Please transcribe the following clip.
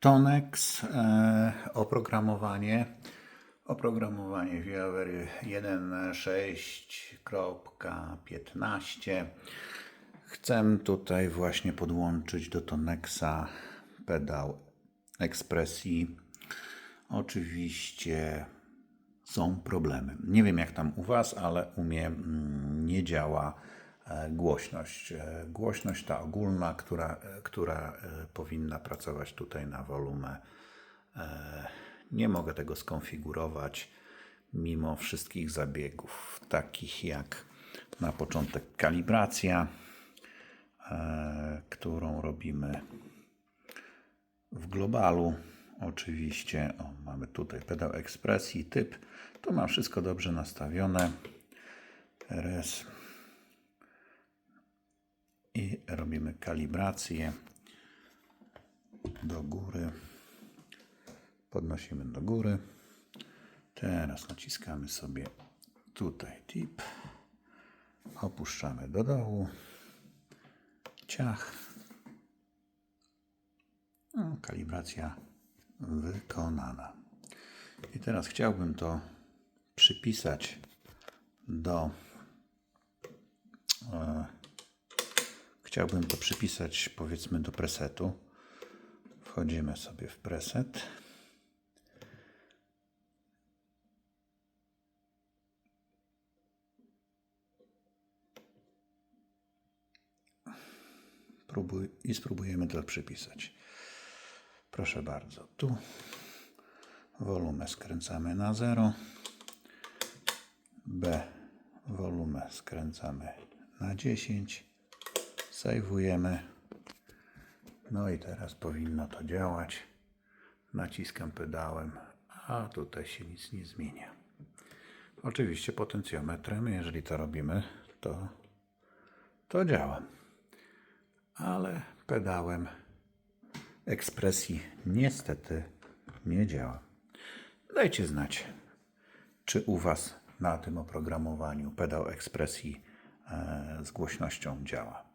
Tonex, e, oprogramowanie. Oprogramowanie ViaWare 1.6.15. Chcę tutaj właśnie podłączyć do Tonexa pedał ekspresji. Oczywiście są problemy. Nie wiem jak tam u Was, ale u mnie mm, nie działa głośność. E, Głośność ta ogólna, która, e, która e, powinna pracować tutaj na wolumę. E, Nie mogę tego skonfigurować mimo wszystkich zabiegów, takich jak na początek kalibracja, e, którą robimy w globalu oczywiście. O, mamy tutaj pedał ekspresji, typ. Tu mam wszystko dobrze nastawione. RS. I robimy kalibrację do góry. Podnosimy do góry. Teraz naciskamy sobie tutaj tip. Opuszczamy do dołu. Ciach. No, kalibracja wykonana. I teraz chciałbym to przypisać do. E, chciałbym to przypisać powiedzmy do presetu. Wchodzimy sobie w preset. Próbuj, I spróbujemy to przypisać. Proszę bardzo, tu wolumę skręcamy na 0. B wolumę skręcamy na 10. Sejwujemy. No i teraz powinno to działać. Naciskam pedałem, a tutaj się nic nie zmienia. Oczywiście potencjometrem, jeżeli to robimy, to, to działa. Ale pedałem ekspresji niestety nie działa. Dajcie znać, czy u Was na tym oprogramowaniu pedał ekspresji e, z głośnością działa.